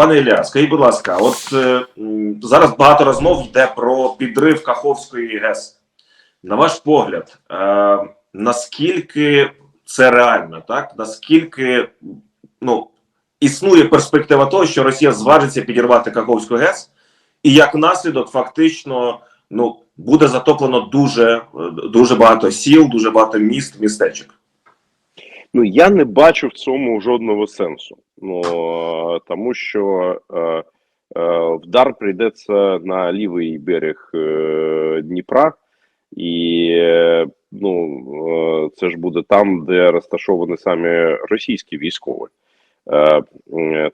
пане Ілля, скажіть, будь ласка, от е, зараз багато розмов йде про підрив Каховської ГЕС. На ваш погляд, е, наскільки це реально, так? Наскільки ну, існує перспектива того, що Росія зважиться підірвати Каховську ГЕС, і як наслідок, фактично, ну, буде затоплено дуже, е, дуже багато сіл, дуже багато міст, містечок. Ну я не бачу в цьому жодного сенсу. Ну е, тому що е, е, вдар прийдеться на лівий берег е, Дніпра, і е, ну е, це ж буде там, де розташовані самі російські військові. Е,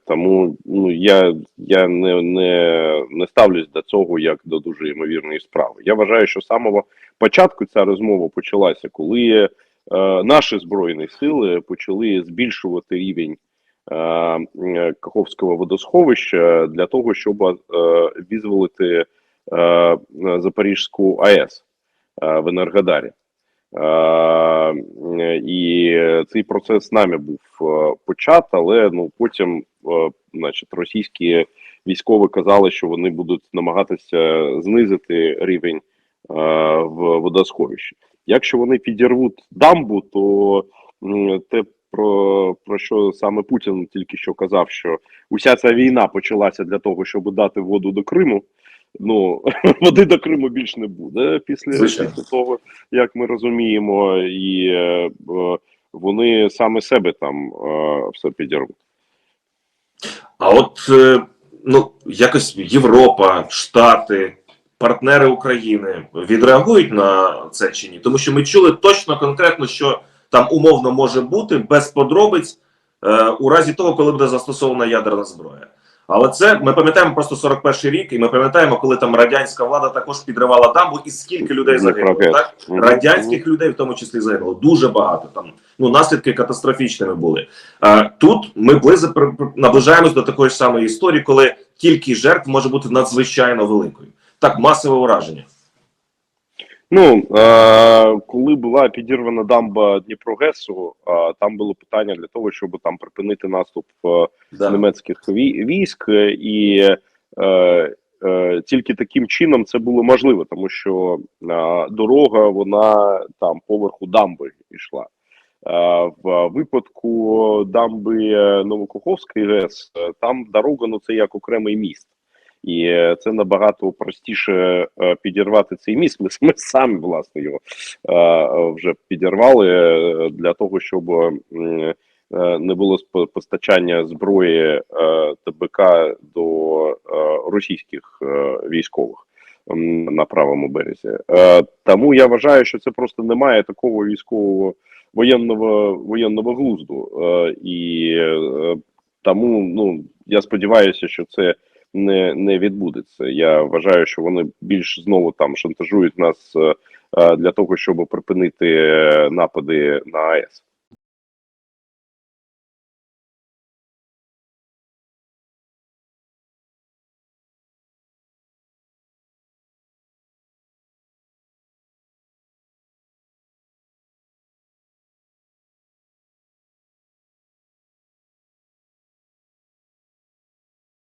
тому ну я, я не, не, не ставлюсь до цього як до дуже ймовірної справи. Я вважаю, що з самого початку ця розмова почалася, коли наші збройні сили почали збільшувати рівень е, е, Каховського водосховища для того, щоб е, визволити е, Запорізьку АЕС е, в Енергодарі. Е, і цей процес нами був е, почат, але ну потім, е, значить, російські військові казали, що вони будуть намагатися знизити рівень е, в водосховищі. Якщо вони підірвуть дамбу, то те, про, про що саме Путін тільки що казав, що уся ця війна почалася для того, щоб дати воду до Криму. Ну, води до Криму більш не буде після, після того, як ми розуміємо, і е, вони саме себе там е, все підірвуть. А от е, ну якось Європа, Штати, партнери України відреагують на це чи ні? Тому що ми чули точно конкретно, що там умовно може бути без подробиць е, у разі того, коли буде застосована ядерна зброя. Але це ми пам'ятаємо просто 41 рік, і ми пам'ятаємо, коли там радянська влада також підривала дамбу, і скільки людей загинуло. Так? Радянських людей в тому числі загинуло дуже багато. Там ну наслідки катастрофічними були. А тут ми близько наближаємось до такої ж самої історії, коли кількість жертв може бути надзвичайно великою. Так, масове ураження. Ну е, коли була підірвана дамба Дніпрогесу, е, там було питання для того, щоб там припинити наступ е, Да. німецьких вій- військ, і е, е, тільки таким чином це було можливо, тому що е, дорога вона там поверху дамби йшла. Е, в випадку дамби е, Новокуховської ГЕС, е, там дорога ну це як окремий міст. І е, це набагато простіше е, підірвати цей міст. Ми, ми самі власне його е, вже підірвали для того, щоб не було постачання зброї ТБК до російських військових на правому березі. Тому я вважаю, що це просто немає такого військового воєнного воєнного глузду. І тому ну я сподіваюся, що це не, не відбудеться. Я вважаю, що вони більш знову там шантажують нас е, е, для того, щоб припинити е, напади на АЕС.